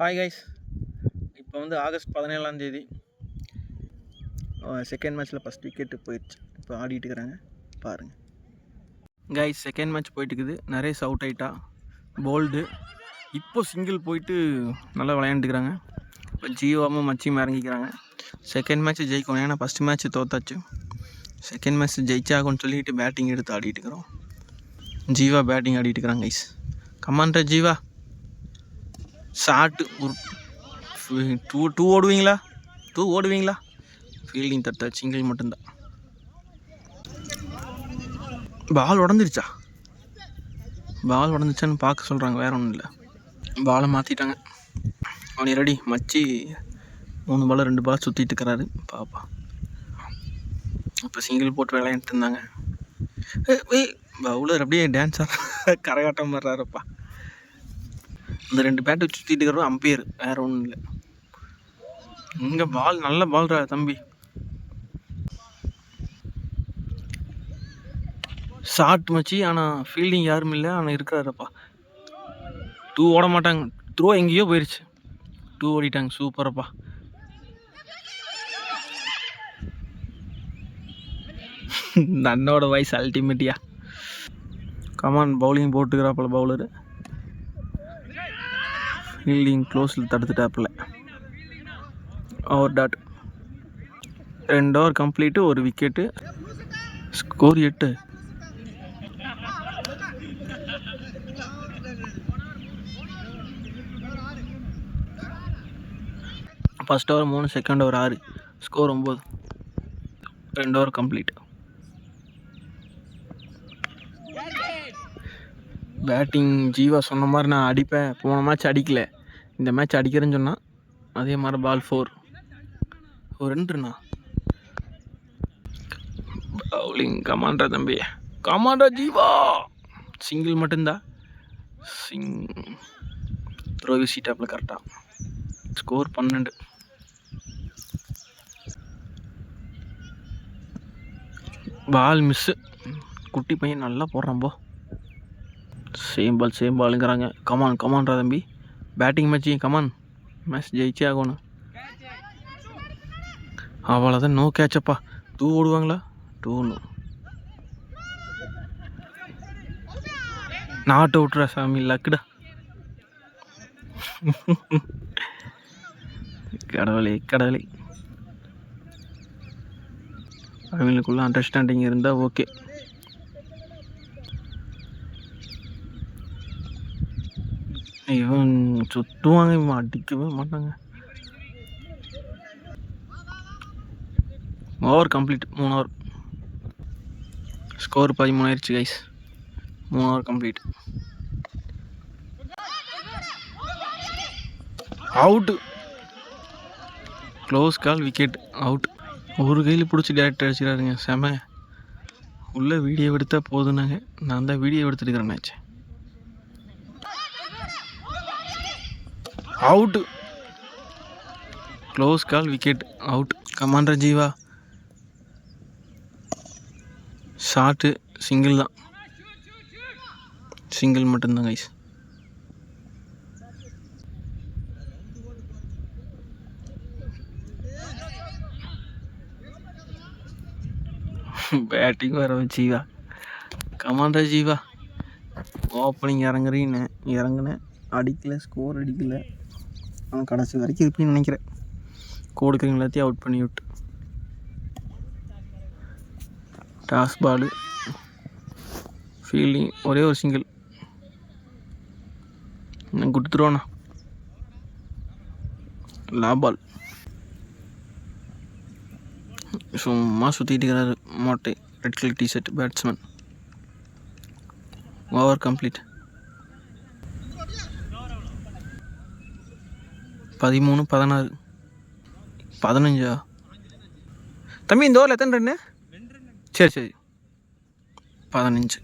Hi guys இப்போ வந்து August பதினேழாம் தேதி. செகண்ட் மேட்ச்சில் ஃபஸ்ட் விக்கெட்டு போயிடுச்சு. இப்போ ஆடிட்டு இருக்கிறாங்க. பாருங்கள் கைஸ் செகண்ட் மேட்ச் போயிட்டு இருக்குது. நரேஷ் அவுட் ஆயிட்டா. போல்டு இப்போ சிங்கிள் போயிட்டு நல்லா விளையாண்டுக்கிறாங்க இப்போ ஜீவாவும் மச்சியும் இறங்கிக்கிறாங்க. செகண்ட் மேட்ச் ஜெயிக்கணும். ஏன்னா ஃபஸ்ட் மேட்ச் தோத்தாச்சு. செகண்ட் மேட்ச் ஜெயிச்சாகும்னு சொல்லிட்டு பேட்டிங் எடுத்து ஆடிட்டு இருக்கிறோம். ஜீவா பேட்டிங் ஆடிட்டு இருக்கிறாங்க கைஸ் கமான்ற ஜீவா. ஷார்ட்டு ஒரு டூ டூ ஓடுவீங்களா? டூ ஓடுவீங்களா? ஃபீல்டிங் தட்ட சிங்கிள் மட்டும்தான். பால் உடஞ்சிருச்சா? பால் உடஞ்சிச்சான்னு பார்க்க சொல்கிறாங்க வேற ஒன்றும் இல்லை. பாலை மாற்றிட்டாங்க அவனை ரெடி மச்சி மூணு பால் ரெண்டு பால் சுற்றிட்டு இருக்கிறாரு. பாப்பா. இப்போ சிங்கிள் போட்டு விளையாண்டுட்டு இருந்தாங்க. பவுலர் அப்படியே டான்ஸ் ஆடுற கரகாட்டம் வர்றாருப்பா இந்த ரெண்டு பேட்டை சுற்றிட்டு இருக்கிறோம் அம்பையர் வேற ஒன்றும் இல்லை. இங்கே பால் நல்ல பால்ரா தம்பி. ஷார்ட் மச்சி ஆனால் ஃபீல்டிங் யாரும் இல்லை ஆனால் இருக்கிறாரப்பா டூ ஓட மாட்டாங்க. த்ரோ எங்கேயோ போயிடுச்சு டூ ஓடிட்டாங்க. சூப்பரப்பா இந்த அண்ணோட வயசு அல்டிமேட்டியா கமான் பவுலிங் போட்டுக்கிறாப்பல பவுலரு ஃபீல்டிங் க்ளோஸில் தடுத்துட்டாப்புல. ஓவர் டாட் ரெண்டு ஓவர் கம்ப்ளீட்டு ஒரு விக்கெட்டு ஸ்கோர் எட்டு. ஃபஸ்ட் ஓவர் மூணு செகண்ட் ஓவர் ஆறு. ஸ்கோர் ஒம்பது. ரெண்டு ஓவர் கம்ப்ளீட் பேட்டிங் ஜீவா சொன்ன மாதிரி நான் அடிப்பேன். போன மேட்ச் அடிக்கலை. இந்த மேட்ச் அடிக்கிறேன்னு சொன்னால் அதே மாதிரி பால் ஃபோர் ஒரு ரெண்டுண்ணா பவுலிங் கமாண்டா தம்பி. கமாண்டா ஜீவா! சிங்கிள் மட்டும்தான் சிங் த்ரோ சீட்டாப்பில் கரெக்டாக ஸ்கோர் பன்னெண்டு. பால் மிஸ்ஸு குட்டி பையன் நல்லா போடுறான் போ. சேம் பால் சேம் பாலுங்கிறாங்க கமான் கமான்ரா தம்பி. Batting match come on match ஜெயிச்சே ஆகணும் அவ்வளோதான் நோ கேட்சப்பா டூ ஓடுவாங்களா டூன்னு நாட் அவுட்ரா சாமி லக்குடா கடவுளே கடவுளே அவங்களுக்குள்ள அண்டர்ஸ்டாண்டிங் இருந்தால் ஓகே இவன் சுற்றுவாங்க இவன் அடிக்கவே மாட்டாங்க. ஓவர் கம்ப்ளீட் மூணு ஓவர் ஸ்கோர் பதிமூணாயிருச்சு கைஸ் மூணு over complete out close call wicket out ஒரு கையில் பிடிச்சி டேரக்ட் அடிச்சிடாருங்க செம. உள்ளே வீடியோ எடுத்தால் போதுனாங்க நான் தான் வீடியோ எடுத்துருக்கிறேன் match out close call wicket out commander Jeeva short single தான். சிங்கிள் மட்டும்தான் கைஸ் பேட்டிங் வர ஜீவா கமாண்டர் ஜீவா ஓப்பனிங் இறங்குறீன்னு இறங்குனேன் அடிக்கல ஸ்கோர் அடிக்கலை. ஆனால் கடைசி வரைக்கும் இருப்பேன்னு நினைக்கிறேன். கொடுக்குறவங்க எல்லாத்தையும் அவுட் பண்ணி விட்டு டாஸ் பாலு ஃபீல்டிங் ஒரே ஒரு சிங்கிள் இன்னும் கொடுத்துருவோண்ணா. லா பால் சும்மா சுற்றிட்டு இருக்கிறாரு மோட்டை red colour T-shirt batsman over complete பதிமூணு பதினாறு. பதினஞ்சா? தம்பி இந்த ஓரில் எத்தனை ரெண்டு? சரி சரி. பதினஞ்சு.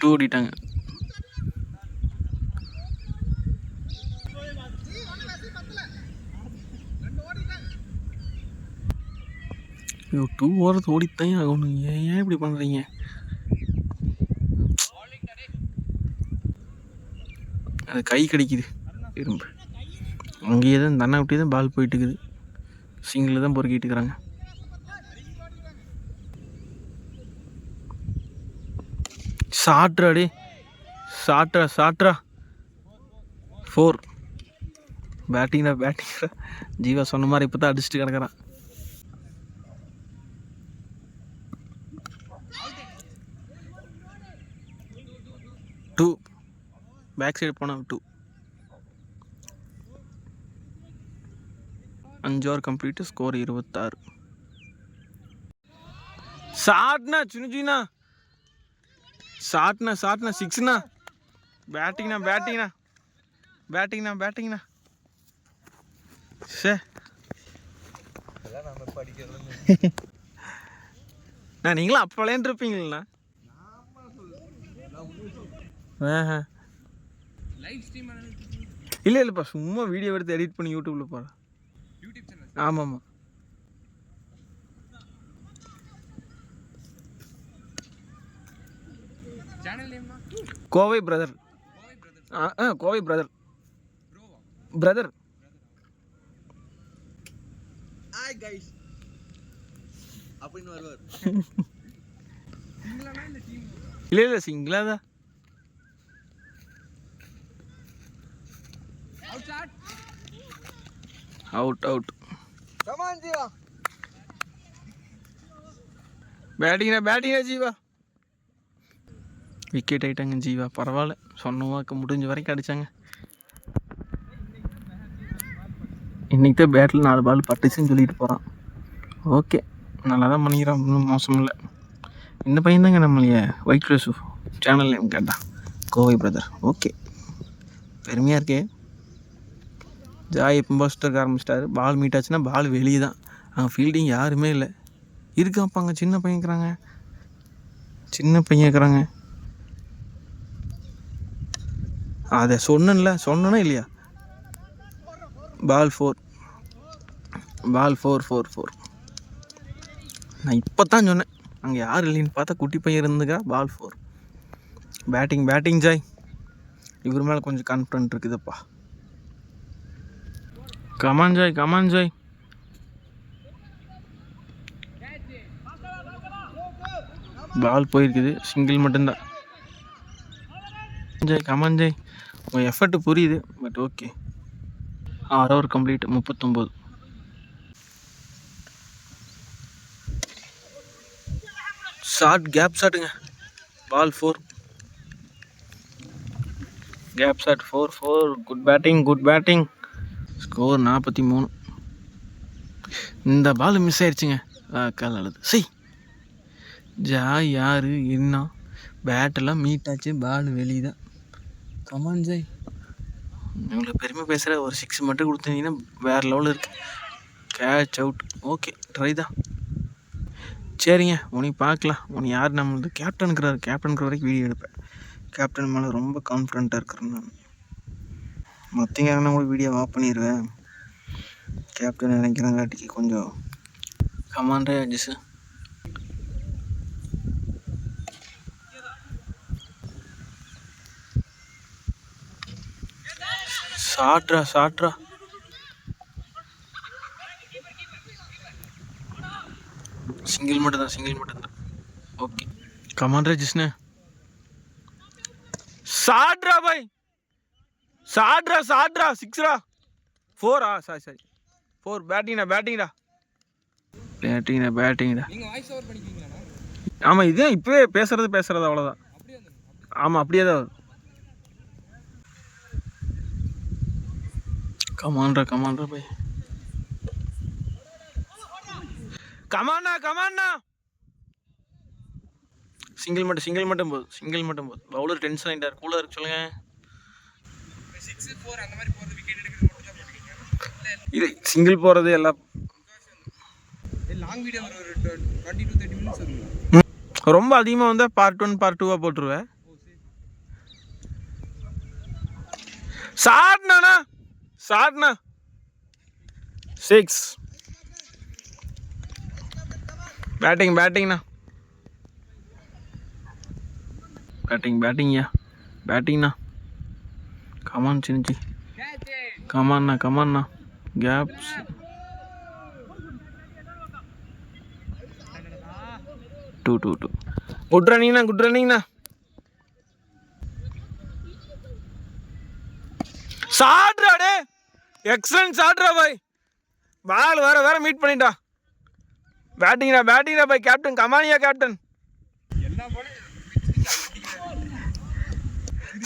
டூ ஓடிட்டாங்க ஐயோ டூ ஓரத்து ஓடித்தான் ஆகணும். ஏன் ஏன் இப்படி பண்ணுறீங்க அது கை கடிக்குது. இரும்பு. அங்கேயே தான் தண்ணை விட்டே தான் பால் போயிட்டு இருக்குது தான் பொறுக்கிட்டு இருக்கிறாங்க சாட்ராடி சாட்ரா சாட்ரா. ஃபோர் பேட்டிங்டா பேட்டிங்டா ஜீவா சொன்ன மாதிரி இப்போ தான் அடிச்சுட்டு கிடக்குறான் டூ பேக் சைடு போனால் டூ அஞ்சு ஓவர் கம்ப்ளீட்டு ஸ்கோர் இருபத்தாறு. ஷாட்னா சின்ன சின்ன ஷாட்னா சிக்ஸ்ண்ணா சிக்ஸ்னா பேட்டிங்னா பேட்டிங்னா பேட்டிங்னா பேட்டிங்னா சே. நான் நீங்களும் அப்போ விளையாண்டுருப்பீங்களா ஆஹா. இல்லை இல்லைப்பா சும்மா வீடியோ எடுத்து எடிட் பண்ணி யூடியூப்பில் போகிறேன் ஆமாம் ஆமாம் கோவை பிரதர் ஆ ஆ Kovai brother brother hi guys அப்படின்னு வருவார். இல்லை இல்லை சிங்கிளா தான். அவுட் அவுட் பேட்டிங்னா பேட்டிங்கா ஜீவா விக்கெட் ஆயிட்டாங்க ஜீவா பரவாயில்ல சொன்ன வாக்கு முடிஞ்ச வரைக்கும் அடித்தாங்க இன்னைக்கு தான் பேட்டில் நாலு பால் பட்டுச்சுன்னு சொல்லிட்டு போகிறான் ஓகே நல்லா தான் பண்ணிக்கிறான் ஒன்றும் மோசம் இல்லை இந்த பையன் தாங்க நம்மளைய ஒயிட் ட்ரெஸ் சேனல் நேம் கேட்டான் கோவை பிரதர் ஓகே பெருமையாக இருக்கே ஜாய் இப்போ ஆரம்பிச்சிட்டாரு. பால் மீட் ஆச்சுன்னா பால் வெளியே தான் அங்கே ஃபீல்டிங் யாருமே இல்லை. இருக்காப்பா அங்கே சின்ன பையன் இருக்கிறாங்க. சின்ன பையன் இருக்கிறாங்க. அதை சொன்னேன்ல சொன்னனா இல்லையா? Ball four ball four four four நான் இப்போ தான் சொன்னேன். அங்கே யார் இல்லைன்னு பார்த்தா குட்டி பையன் இருந்துக்கா ball four batting batting Joy. இவர் மேலே கொஞ்சம் கான்ஃபிடன்ட் இருக்குதுப்பா. Come on on, Joy ball போயிருக்குது. சிங்கிள் மட்டும்தான். ஜெய் கமன் ஜெய் உங்கள் எஃபர்ட் புரியுது பட் ஓகே ஆறு ஓவர் கம்ப்ளீட் முப்பத்தொம்போது. ஷார்ட் கேப் ஷாட்டுங்க ball four gap shot four four good batting good batting score நாற்பத்தி மூணு. இந்த பால் மிஸ் ஆயிடுச்சுங்க. கால் அழுது. செய் ஜா யார் என்ன? பேட்டெல்லாம் மீட் ஆச்சு. பால் வெளியே தான் கமான் ஜெய். இவ்வளோ பெருமை பேசுகிற ஒரு சிக்ஸ் மட்டும் கொடுத்தீங்கன்னா வேறு லெவலில் இருக்கு. கேட்ச் அவுட் ஓகே ட்ரை தான். சரிங்க உனி பார்க்கலாம். உனி யார்? நம்மளது கேப்டனுக்குறாரு கேப்டனுக்குற வரைக்கும் வீடியோ எடுப்பேன். கேப்டன் மேலே ரொம்ப கான்ஃபிடண்ட்டாக இருக்கிறேன் நான். மற்றவங்க உங்களுக்கு கூட வீடியோ ஆஃப் பண்ணிடுவேன் கேப்டன் நினைக்கிறாங்காட்டிக்கு கொஞ்சம். கமாண்டே அட்ஜஸ்ட் சாட்ரா சாட்ரா. சிங்கிள் மட்டும் தான் சிங்கிள் மட்டும் தான் ஓகே கமாண்டர் ஜிஸ்னு சாட்ரா பாய். சாட்ரா சாட்ரா சிக்ஸ்ரா ஃபோரா சாரி சாரி. ஃபோர் பேட்டிங்டா பேட்டிங்டா பேட்டிங்டா பேட்டிங்டா நீங்க வாய்ஸ் ஓவர் பண்ணிக்கிறீங்களா ஆமாம் இதே இப்போவே பேசுறது பேசுறது அவ்வளோதான் ஆமாம் அப்படியே. தான் வரும் கமான்ரா கமான்ரா பை கமாண்ணா கமாண்ணா சிங்கிள் மட்டும் சிங்கிள் மட்டும் போதும் சிங்கிள் மட்டும் போதும். பவுலர் டென்ஷன் ஆகிட்டார் கூலர் இருக்கு சொல்லுங்க. சிக்ஸ் ஃபோர் அந்த மாதிரி போகிறது விக்கெட் எடுக்கிறது மட்டும் தான் போட்டுருக்கீங்க இது சிங்கிள் போகிறது எல்லாம் லாங் வீடியோ ஒரு ஒரு டுவெண்ட்டி டு தேர்ட்டி மினிட்ஸ் வருங்களா ம், ரொம்ப அதிகமாக வந்தால் பார்ட் ஒன் பார்ட் டூவாக போட்டுருவேன். சாட்னாண்ணா! சாட்னா! சிக்ஸ் பேட்டிங் பேட்டிங்ண்ணா பேட்டிங் பேட்டிங்யா பேட்டிங்ண்ணா கமான் சின்ஜி கமான்ண்ணா கமான்ண்ணா caps two two two good ரன்னிங்ண்ணா குட் ரன்னிங்ண்ணா சாட்ரா டே. எக்ஸலன்ட் சாட்ரா பாய் பால் வேற வேற மீட் பண்ணிட்டா. பேட்டிங்டா பேட்டிங்டா பாய் கேப்டன் கமானியா கேப்டன் எல்லா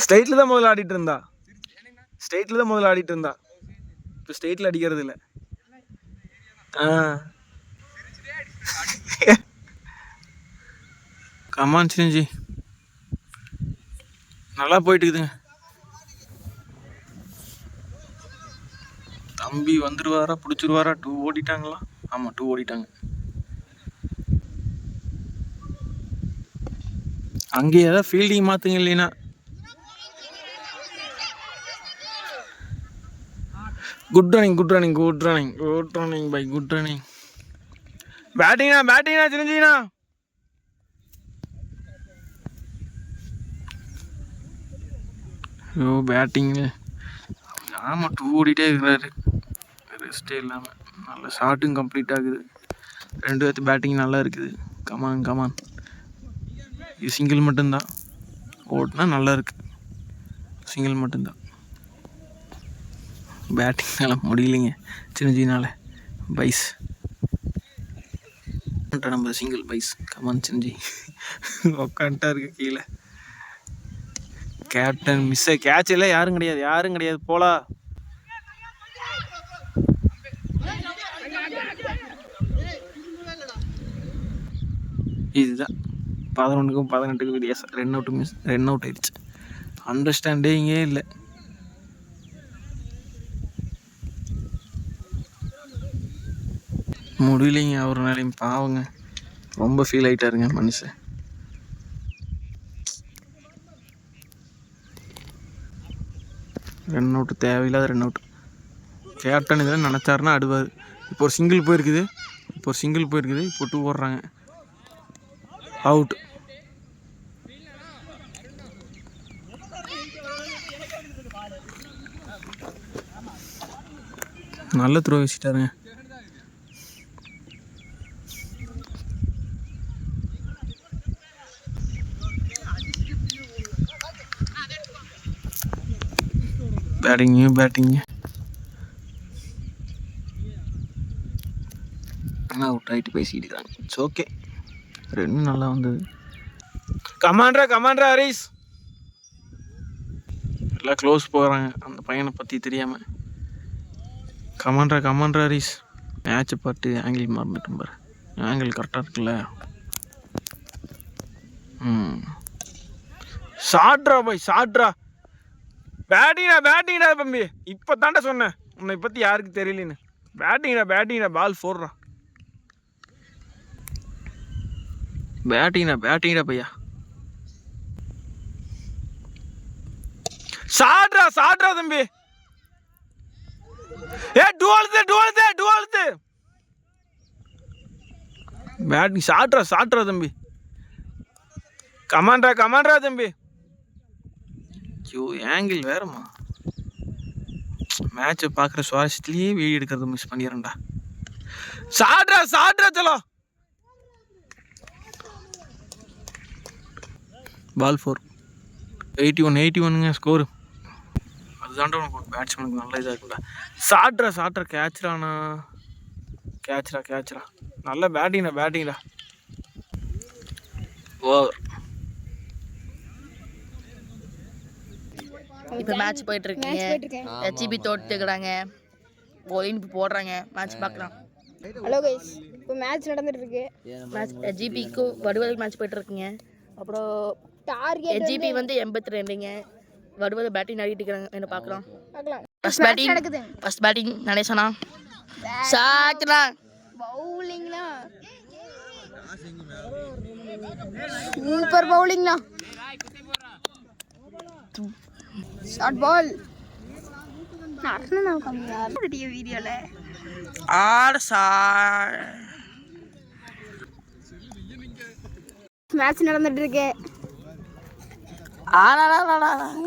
ஸ்டேட்டில் தான் முதல்ல ஆடிட்டு இருந்தா. ஸ்டேட்டில் தான் முதல்ல ஆடிட்டு இருந்தா. இப்போ ஸ்டேட்டில் அடிக்கிறது இல்லை. ஆ. கமான் சிரிஞ்சி. நல்லா போயிட்டு இருக்குதுங்க தம்பி வந்துடுவாரா பிடிச்சிருவாரா? டூ ஓடிட்டாங்களா? ஆமாம் டூ ஓடிட்டாங்க. அங்கே ஏதாவது ஃபீல்டிங் மாற்றுங்க இல்லைன்னா good running good running good running good running by good running பேட்டிங்னா பேட்டிங்னா சிரஞ்சீவினா ஐயோ பேட்டிங்கு ஆமாம் டூ ஓடிட்டே இருக்கிறாரு. ரெஸ்ட்டே இல்லாமல் நல்ல ஷார்ட்டும் கம்ப்ளீட் ஆகுது. ரெண்டு பேர்த்து பேட்டிங் நல்லா இருக்குது. கமான் கமான் இது சிங்கிள் மட்டும்தான். ஓட்டுனா நல்லா இருக்கு. சிங்கிள் மட்டும்தான். பேட்டிங்னால முடியலைங்க. சின்னஜினால பைஸ். நம்ம single byes. Come on Chinnaji. உக்காண்டா இருக்கு கீழே கேப்டன் மிஸ் கேட்ச் எல்லாம் யாரும் கிடையாது. யாரும் கிடையாது. போலா. இதுதான். பதினொன்றுக்கும் பதினெட்டுக்கும் வித்தியாசம். Run out miss run out ஆயிடுச்சு. அண்டர்ஸ்டாண்டிங்கே இல்லை. முடியலைங்க அவர் நிலையும் பாவங்க. ரொம்ப ஃபீல் ஆகிட்டாருங்க மனுஷன் ரன் அவுட் தேவையில்லாத ரன் அவுட் கேப்டன் இதெல்லாம் நினச்சாருன்னா அடுவார். இப்போ ஒரு சிங்கிள் போயிருக்குது. இப்போ ஒரு சிங்கிள் போயிருக்குது. இப்போ டூ ஓடுறாங்க அவுட் நல்ல த்ரோ வச்சுட்டாருங்க பேட்டிங்கு பேட்டிங்கு ஆனால் அவுட் ஆகிட்டு பேசிக்கிட்டு இருக்காங்க இட்ஸ் ஓகே ரெண்டும் நல்லா வந்தது கமாண்ட்ரா கமாண்ட்ரா ஹரிஸ் எல்லாம் க்ளோஸ் போகிறாங்க அந்த பையனை பற்றி தெரியாமல் கமாண்ட்ரா கமாண்ட்ரா ஹரிஸ் மேட்சை பார்த்து ஆங்கிள் மறந்துட்டோம் பாரு ஆங்கிள் கரெக்டாக இருக்குல்ல ம் ஷாட்ரா பாய் ஷாட்ரா பேட்டிங்டா பேட்டிங்டா தம்பி. இப்போ தாண்டா சொன்னேன். உன்னை பற்றி யாருக்கு தெரியலன்னு. பேட்டிங்டா பேட்டிங்டா பால் ஃபோர்றா பேட்டிங்டா பேட்டிங்டா பையா. ஷாட்ரா ஷாட்ரா தம்பி. ஏ டுவெல்த்து டுவெல்த்து டுவெல்த்து பேட்டிங் ஷாட்ரா ஷாட்ரா தம்பி. கமாண்ட்ரா கமாண்ட்ரா தம்பி. ஐயோ ஆங்கிள் வேறம்மா. மேட்சை பார்க்குற சுவாரஸ்யத்துலேயே வீடியோ எடுக்கிறத மிஸ் பண்ணிடுறேன்டா. சாட்ரா சாட்ரா சலோ ball four eighty one eighty ஒன்னுங்க score அதுதான்டா உனக்கு பேட்ஸ்மேனுக்கு நல்ல இதாக இருக்கும்டா. சாட்ரா சாட்ரா கேட்ச்ராண்ணா கேட்ச்ரா கேட்ச்ரா நல்ல பேட்டிங்டா பேட்டிங்டா ஓவர் இப்போ மேட்ச் போயிட்டு இருக்கீங்க ஹெச்பி தோத்துக்கிறாங்க போலின்னு இப்போ போடுறாங்க. மேட்ச் பார்க்கலாம் ஹலோ கைஸ் இப்போ மேட்ச் நடந்துட்டு இருக்கு மேட்ச் ஹெச்பிக்கு வடுவல் மேட்ச் போயிட்டு இருக்குங்க அப்புறம் டார்கெட் ஹெச்பி வந்து எண்பத்தி ரெண்டுங்க. வடுவல் பேட்டிங் ஆடிட்டு இருக்கிறாங்க என்ன பார்க்கலாம் பார்க்கலாம் ஃபர்ஸ்ட் பேட்டிங் நடக்குது. ஃபர்ஸ்ட் பேட்டிங் நடேசனா? சாக்கலாம் பவுலிங்னா சூப்பர் பவுலிங்னா ஷார்ட் பால் வீடியோல ஆர் சா மேட்ச் நடந்துட்டு இருக்கு.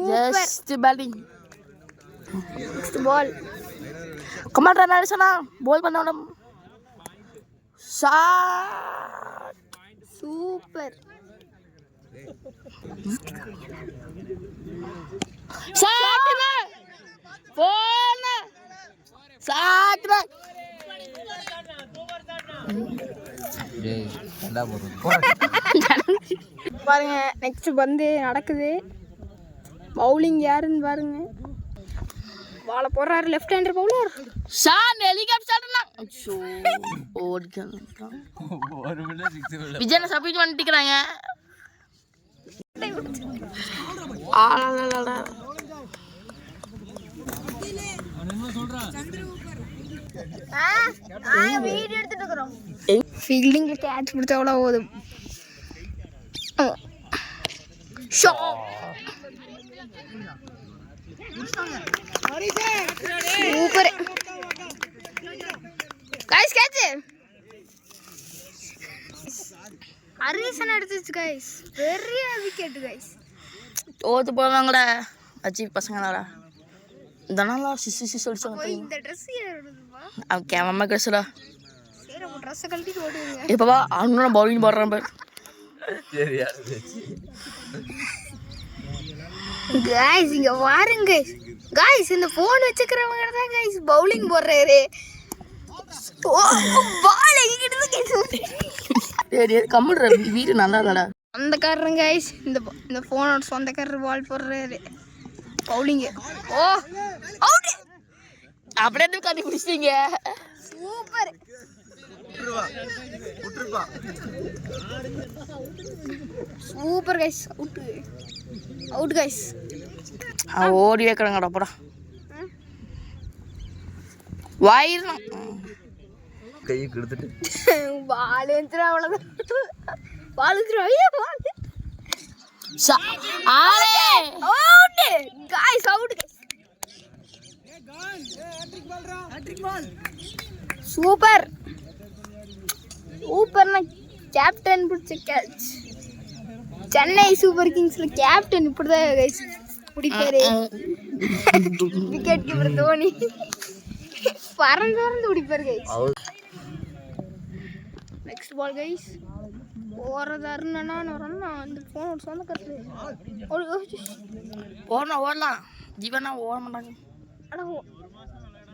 ஜஸ்ட் பேட்டிங் பால் கமாண்டா நடிச்சனா போல் பண்ண ஷாட் சூப்பர் ஷாட்னா போன ஷாட்னா பாருங்க நெக்ஸ்ட் வந்து நடக்குது. பவுலிங் யாருன்னு பாருங்க. பால போடுறாரு left hander bowler shot helicopter ஷாட்னா ஐயோ ஓடிக்கலாம் விஜயனை சப்மிட் பண்ணிட்டுக்கிறாங்க ஆளாளாளா வீடியோ எடுத்துட்டு இருக்கிறோம் கேட்ச் பிடிச்சா கூட போதும் சூப்பர் கைஸ் கேட்ச் அரிசன் எடுத்துச்சு கைஸ் பெரிய விக்கெட் கைஸ் தோத்து போவாங்கடா. அஜி பசங்களாடா. கேமரா கடைசிடா சரி அப்போ ட்ரெஸ்ஸை கழட்டி ஓடுவீங்க இப்போவா அவனும் பவுலிங் போடுறான் பாரு. கைஸ் இங்க பாருங்க கைஸ் இந்த போன் வச்சுக்கிறவங்க தான் கைஸ் பவுலிங் போடுறாரு. பால் எங்கிட்ட இருந்து சரி கம்முடுற வீடு நல்லா இல்லடா சொந்தக்காரன் கைஸ் இந்த இந்த போனோட சொந்தக்காரர் பால் போடுறாரு. பவுலிங் ஓ அவுட் அப்படியே இருந்து கண்டுபிடிச்சிட்டீங்க super. Super guys out out guys ஓடி வைக்கிறாங்கடா போடா. வாயிரம் கையை கெடுத்துட்டு. பால் வந்துடும் அவ்வளோதான் பால் ஐயோ பால் சூப்பர்! கேப்டன் பிடிச்ச கேட்ச் சென்னை சூப்பர் கிங்ஸ்ல கேப்டன் இப்படிதான் கைஸ் பிடிப்பாரு விக்கெட் கீப்பர் தோனி. பறந்து பறந்து பிடிப்பாரு கைஸ் நெக்ஸ்ட் பால் கைஸ் ஓடுறது அருணனா ரன்னா அந்த ஃபோன் சொந்த கட்டு ஓடலாம் ஓடலாம். ஜீவனா ஓட மாட்டாங்க. அட ஓ-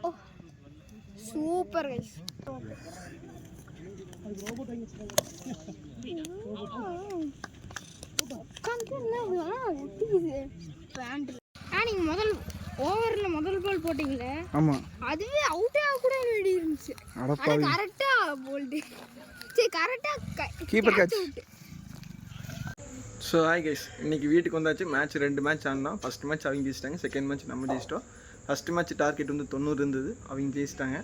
ஓ. சூப்பர் கைஸ் நீங்க முதல் ஓவர்ல முதல் பால் போட்டீங்களே? ஆமாம் அதுவே அவுட்டே ஆக கூட வேண்டி இருந்துச்சு ஆனா அடப்பாவி கரெக்டா போல்டு சரி Keeper catch. So hi guys இன்னைக்கு வீட்டுக்கு வந்தாச்சு. மேட்ச் ரெண்டு மேட்ச் ஆடினோம் ஃபஸ்ட் மேட்ச் அவங்க ஜெயிச்சிட்டாங்க. செகண்ட் மேட்ச் நம்ம ஜெயிச்சிட்டோம். ஃபஸ்ட் மேட்ச் டார்கெட் வந்து தொண்ணூறு இருந்தது. அவங்க ஜெயிச்சிட்டாங்க.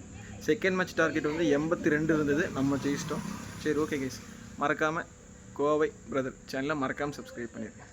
செகண்ட் மேட்ச் டார்கெட் வந்து எண்பத்தி ரெண்டு இருந்தது. நம்ம ஜெயிச்சிட்டோம். சரி ஓகே கைஸ் மறக்காமல் கோவை பிரதர் சேனலை மறக்காமல் சப்ஸ்கிரைப் பண்ணிடுங்க